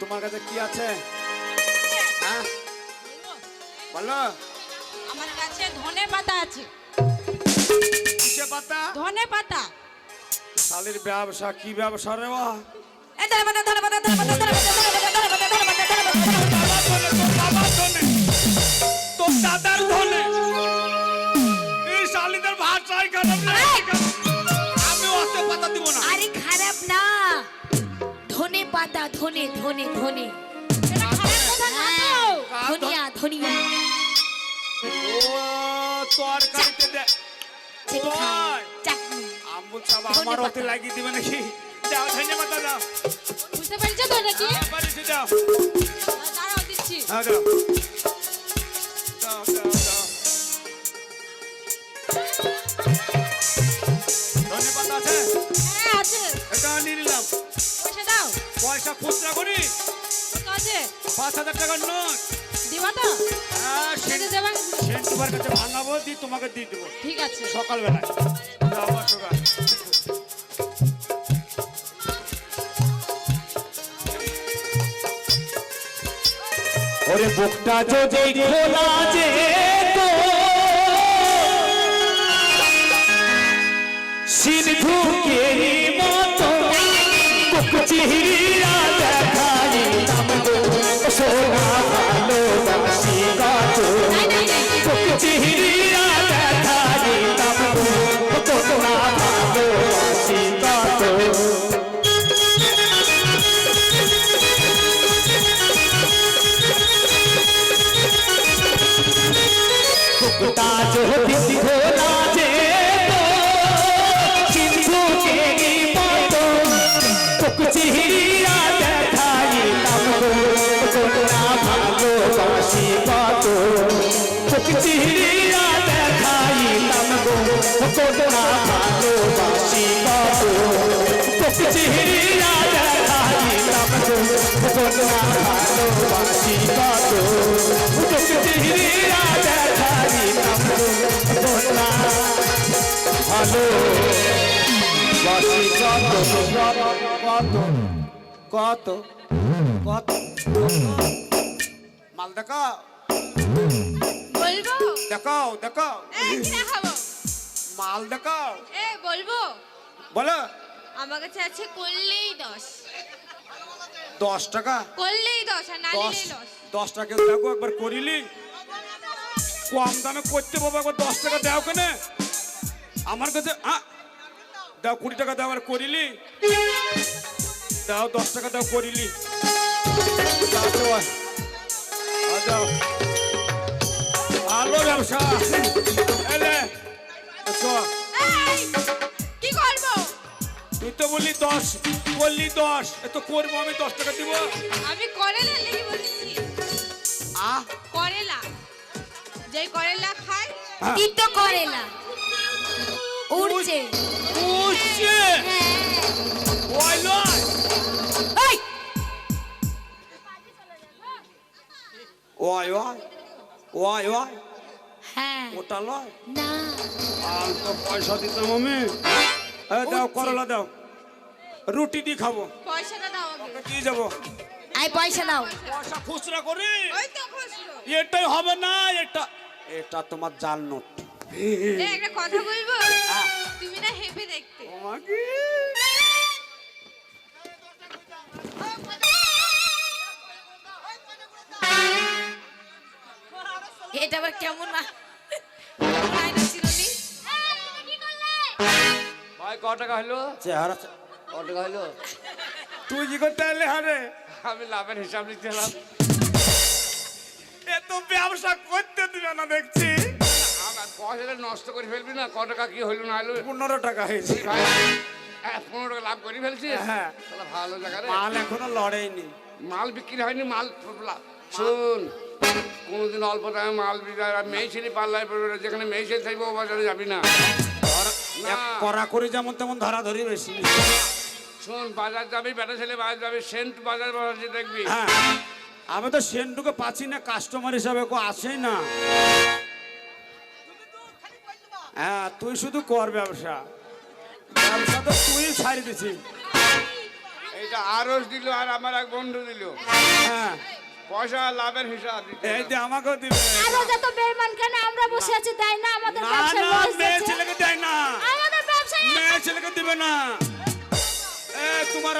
তোমার কাছে কি আছে বলো আমার কাছে ধনে পাতা আছে কিসে পাতা ধনে পাতা শালির ব্যবসা কি ব্যবসা রে বা এ ধরে মানে ধরে পাতা ধনে পাতা ধনে পাতা দাদার ধনে এই শালিদের ভাষায় খারাপ ধনে পাতা ধনে ধনে ধনে। হ্যাঁ। ধনিয়া ধনিয়া। ও তরকারিতে দেখ আম্বুল সাহেব আমার হাতে লাগিয়ে দিবে নাকি? যাও ধন্যবাদ দাদা। বুঝতে পারছ তো নাকি হ্যাঁ, পারছ যাও। দাঁড়াও দিচ্ছি। হ্যাঁ দাও দাও দাও দাও ধন্যবাদ আছে? হ্যাঁ আছে। এটা নিলাম। পয়সা খুচরা করি। পাঁচ হাজার টাকার নোট। দিবা তো? হ্যাঁ সেটা দেবেন সেন্টুবার কাছে ভাঙাবো তোমাকে দিয়ে দেবো। ঠিক আছে। সকালবেলায়। ওরে বুকটা যদি খোলা যেত সিন্ধুকে মতো कुछ हिरिया देखा नहीं तमको सोना চেহারা দেখাইলাম তোমরা ভালোবাসি কত তোকে চেহারা দেখাইলাম তোমরা ভালোবাসি কত কত কত মাল দেখাও। দেখাও দেখাও মাল দেখাও বলব? বলো। আমার কাছে আছে করলেই দশ। দশ টাকা? করলেই দশ আর না দশ। নিলেই দশ। দশ টাকা দেখো একবার করিলি? কম দামে করতে বাবা একবার দশ টাকা দাও কেন? আমার কাছে দাও কুড়ি টাকা দাও আর করিলি? দাও দশ টাকা দাও করিলি। ভালো ব্যবসা। এলে তো বললি দশ বললি দশ এ তো করব আমি দশ টাকা দিব। আমি করেলা লেগে বলেছি? আহ। করেলা। যে করেলা খায় হ্যাঁ। তিতো করে না উড়ছে। হ্যাঁ। ওই এই, ওই ওই ওই ওই হ্যাঁ। ওটা লয় না। আর তো পয়সা দিতাম আমি। দাও। করলা দাও। রুটি দিয়ে খাব। পয়সাটা দাও আগে। দিয়ে যাব। আই পয়সা দাও পয়সা খুচরা করি? ওই তো খুচরো। এটাই হবে না এটা এটা তোমার জাল নোট। একটা কথা বলব? হ্যাঁ। তুমি না হেভি দেখতে। তোমাকে এটা আবার কেমন নি? ভাই ক টাকা হলো? চেহারা ক টাকা হলো তুই কি করতে এলে হারে? আমি লাভের হিসাব লিখছিলাম এ তো ব্যবসা করতে দিবে না দেখছি। পয়সাটা নষ্ট করে ফেলবি না ক টাকা কি হইল না হইল? পনেরো টাকা হয়েছে। পনেরো টাকা লাভ করে ফেলছি হ্যাঁ। তাহলে ভালো জায়গা মাল এখনও লড়েইনি। মাল বিক্রি হয়নি মাল শুন কোনোদিন অল্প দামে মাল বিক্রি মেয়ে ছেলে পাল্লায় পড়বে যেখানে মেয়ে ছেলে থাকবে ও বাজারে যাবি না। না। করা করে যেমন তেমন ধরা ধরি বেশি। শোন বাজার যাবি বেটা ছেলে বাজার যাবি সেন্ট বাজার বাজার দেখবি। হ্যাঁ আমি তো সেন্টুকে পাচ্ছি না কাস্টমার হিসাবে কো আসেই না। হ্যাঁ তুই শুধু কর ব্যবসা। ব্যবসা তো তুই ছাড়ি দিছি এইটা আরস দিল আর আমার এক বন্ধু দিল। হ্যাঁ। পয়সা লাভের হিসাব দিতে এই যে আমাকেও দিবে।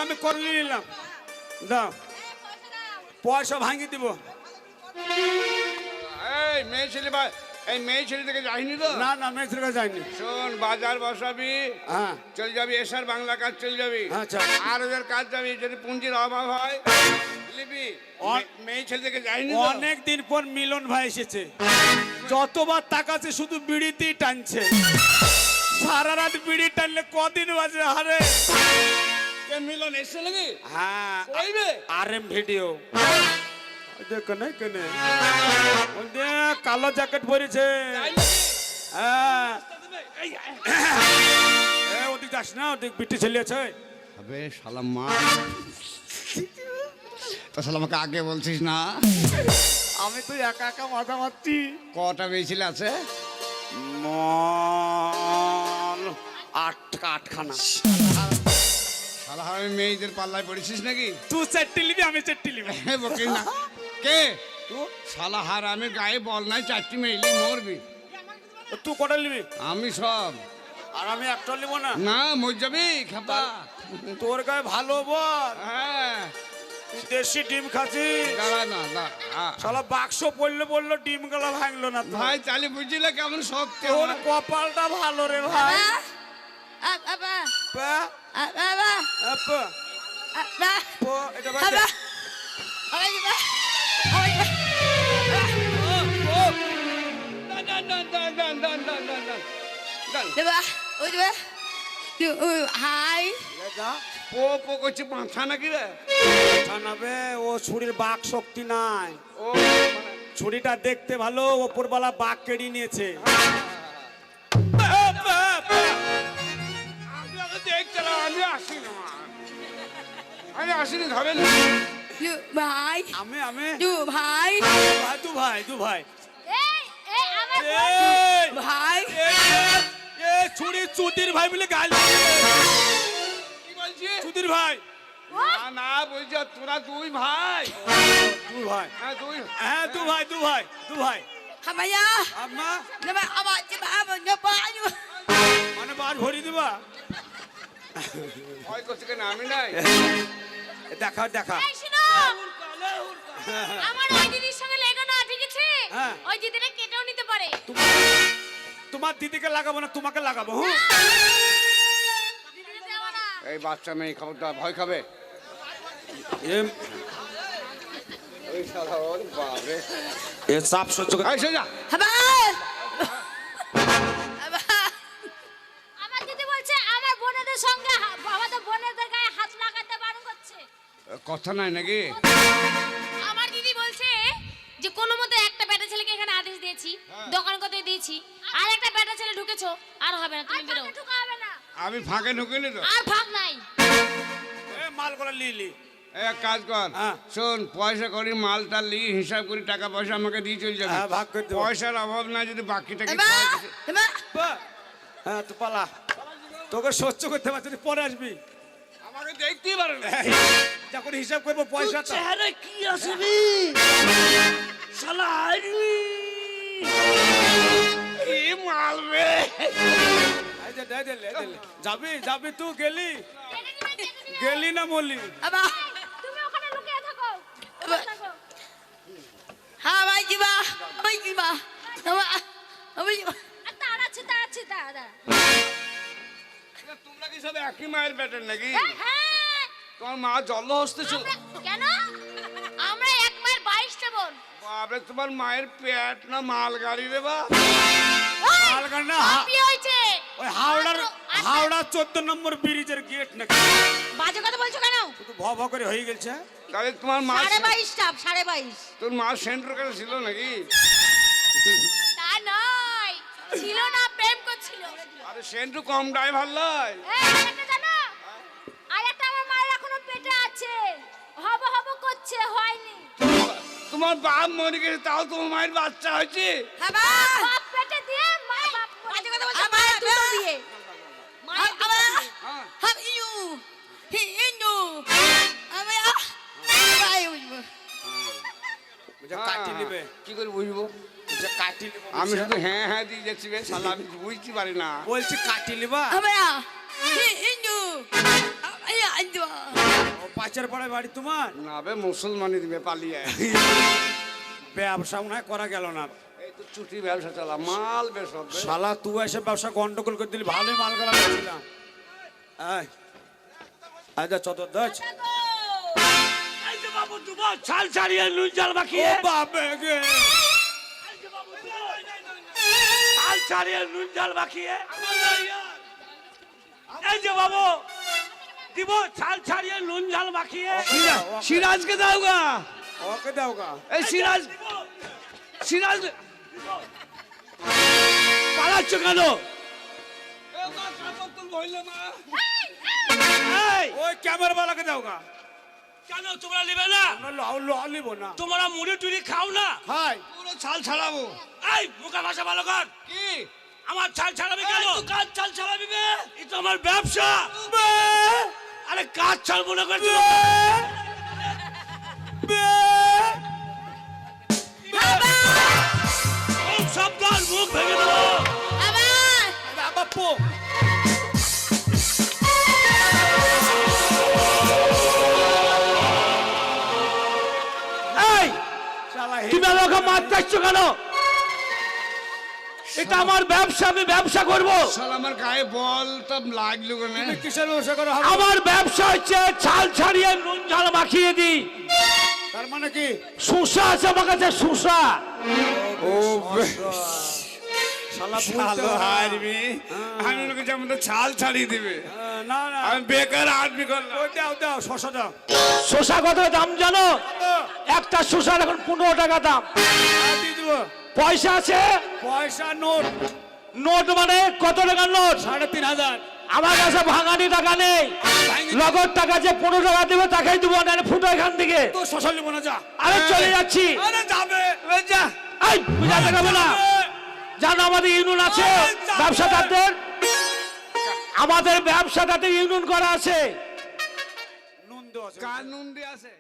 আমি করে নিলাম। দাও। পয়সা ভাঙি দিব। এই মেয়ে ছেলে বা এই মেয়ে ছেলে থেকে যাইনি তো? না না মেয়ে শোন বাজার বসাবি হ্যাঁ। চল যাবি এসার বাংলা কাজ চল যাবি। আচ্ছা। আর ওদের কাজ যাবি যদি পুঁজির অভাব হয় লিবি মেয়ে ছেলে থেকে যাইনি অনেক দিন পর মিলন ভাই এসেছে। যতবার তাকাচ্ছে শুধু বিড়িতেই টানছে। সারা রাত বিড়ি টানলে কদিন বাজে? হারে কে মিলন এসছে নাকি? হ্যাঁ কইবে? আর এম ভিডিও কেনে কেনে? ওই যে কালো জ্যাকেট পরেছে। হ্যাঁ। এ, ওদিক যাস না ওদিক বিটি ছেলে আছে। আবে শালা মা। তো শালা আমাকে আগে বলছিস না? আমি তো একা একা মাথা মারছি। কটা মেয়ে ছেলে আছে? মল আট আটখানা। শালা আমি মেয়েদের পাল্লায় পড়েছিস নাকি? তুই চারটি লিবি আমি চারটি লিবি বকি না। কে? তুই? শালা গায়ে বল নাই চারটি মেয়েলি মরবি। তুই কটা লিবি আমি সব। আর আমি একটা লিব না? না মর যাবি খাপা। তোর গায়ে ভালো বল। হ্যাঁ। তুই দেশি ডিম খাচ্ছিস দাঁড়া না হ্যাঁ। শালা বাক্স পড়লে বলল ডিম গলা ভাঙলো না ভাই তাহলে বুঝলে কেমন শক্তি তোর কপালটা ভালো রে ভাই। apa apa apa apa apa po এটা বাদ apa apa apa দেবা ও পো করছে মাথা নাকি রে মাথা নাবে ও ছুরির বাক শক্তি নাই ও ছুরিটা দেখতে ভালো ওপরবেলা বাঘ কেড়ে নিয়েছে আসিনি মা। আমি আসিনি ধরেন ভাই। আমি আমি? দিও, ভাই। ভাই দু ভাই দু ভাই। এই এই আমার এই, ভাই। এই, এ ছুরি চুদির ভাই বলে গাল কি বলছিস? চুদির ভাই। না না বলছি তোরা দুই ভাই। দু ভাই। হ্যাঁ দুই। হ্যাঁ দু ভাই দু ভাই দু ভাই। হামায়া আম্মা। দিবা, আমায় দিবা, দিবা। মানে বার ভরি দিবা? ভয় করছে কেন? আমি নাই। দেখা দেখা। আমার ওই দিদির সঙ্গে লেগো না ঠিক আছে? হ্যাঁ। ওই দিদিটা কেটেও নিতে পারে। তোমার দিদিকে লাগাবো না তোমাকে লাগাবো দিদিকে দেবো না। এই বাচ্চা মেয়ে খবরদার ভয় খাবে? এ- ওই শালা ওর বাপরে। এ চাপ সহ্য করে- কথা নাই নাকি? আমার দিদি বলছে যে কোনো মতে একটা বেটা ছেলেকে এখানে আদেশ দিয়েছি দোকান কত দিয়েছি আর একটা বেটা ছেলে ঢুকেছো আর হবে না তুমি বেরো। না। আমি ফাঁকে ঢুকিনি তো। আর ভাগ নাই। এ মালগুলো লিলি এক কাজ কর। হ্যাঁ। শোন পয়সা করি মাল মালটা লি হিসাব করি টাকা পয়সা আমাকে দিয়ে চলে যাবে। হ্যাঁ, ভাগ করে পয়সার অভাব নাই যদি দিতে- হ্যাঁ তো পালা। তোকে সহ্য করতে পারছি না, পরে আসবি। দেখতেই পারে না। যখন হিসাব করব পয়সা চেহারা কি আসবি? শালা যাবি যাবি তুই গেলি। গেলি না মলি। হ্যাঁ ভাই কিবা ভাই কিবা ভাই জিবা তারা আছে তারা আছে তারা তোমরা কি সব একই মায়ের প্যাটার্ন নাকি? হ্যাঁ। তোমার মা জল হস্তে ছিল কেন? আমরা এক মায়ের বাইশটা বোন। বাপরে তোমার মায়ের পেট না মাল গাড়ি রে বা। মালগাড়ি না, হয়েছে। ওই হাওড়ার আচ্ছা। হাওড়া চোদ্দ নম্বর ব্রিজের গেট নাকি? বাজে কথা বলছো কেন? শুধু ভ ভ করে হয়ে গেছে তাহলে তোমার মা সাড়ে বাইশটা, সাড়ে বাইশ। তোর মা সেন্টার কাছে ছিল নাকি? তা নয় ছিল না প্রেম করছিল। আরে সেন্টু কম ড্রাইভার লয়। আরেকটা জানো? হচ্ছে হয়নি। তোমার বাপ মরে গেছে তাও তোমার মায়ের বাচ্চা হয়েছে? আমি হ্যাঁ। হ্যাঁ। কি করে বুঝব? কাটি আমি শুধু হ্যাঁ হ্যাঁ দিয়ে দেখছি শালা আমি বুঝতে পারি না। বলছি কাটি নেবা? ও পাড়ায় বাড়ি তোমার? না বে মুসলমানি দিবে পালিয়ে ব্যবসা মনে হয় করা গেল না। এই তো চুটি ব্যবসা চালা মাল বেশ শালা তুই এসে ব্যবসা গন্ডগোল করে দিলি ভালোই মাল গলা দিয়েছিলাম আচ্ছা চতুর্দশ বাবু তোমার ছাল ছাড়িয়ে নুন জাল ও মাখিয়ে বাপে গে ছাল ছাড়িয়ে নুন জাল মাখিয়ে। এই যে বাবু দিব ছাল ছাড়িয়ে নুন ঝাল মাখিয়ে। সিরাজকে দাও গা ওকে দাও গা এই সিরাজ সিরাজ পালাচ্ছ কেন? এই, ওই ক্যামেরা বালাকে কেন তোমরা নিবে না? আমরা নিব না। তোমরা মুড়ি টুড়ি খাও না? হাই। পুরো ছাল ছাড়াবো। এই মুখে ভাষা ভালো কর। কি? আমার ছাল ছাড়াবি কেন? কাজ ছাল ছাড়াবি বে? এই আমার ব্যবসা। আরে কাজ ছাল মনে করছ খুব সাবধান মুখ ভেঙে দেবো আবার বাপু এই শালা তুমি আমাকে মারতে আসছো কেন এটা আমার ব্যবসা আমি ব্যবসা করব। শালা আমার গায়ে বলটা লাগল কেন? কিসের ব্যবসা করো? হবে? আমার ব্যবসা হচ্ছে ছাল ছাড়িয়ে নুন ঝাল মাখিয়ে দিই। তার মানে কি? সুসা আছে আমার কাছে সুসা ও শালা ভালো হারবি আমি লোকে যেমন ছাল ছাড়িয়ে দিবে। হ্যাঁ, না না। আমি বেকার আদমি করলাম। ওই দাও দাও শশা দাও। শসা কত দাম জানো? একটা শসার এখন পনেরো টাকা দাম। হ্যাঁ, দিয়ে দেবো। পয়সা আছে? পয়সা নোট। নোট মানে কত টাকার নোট? সাড়ে তিন হাজার। আমার কাছে ভাঙানি টাকা নেই। নগদ টাকা যে পনেরো টাকা দেবে তাকেই দেবো না ফুটো এখান থেকে। তো যা। আরে চলে যাচ্ছি। আরে যাবে। এ যা। এই বুঝাতে যাবে না জানো আমাদের ইউনিয়ন আছে? ব্যবসাদারদের? আমাদের ব্যবসাদারদের ইউনিয়ন করা আছে। নুন দেওয়া আছে। কানুন দিয়ে আছে?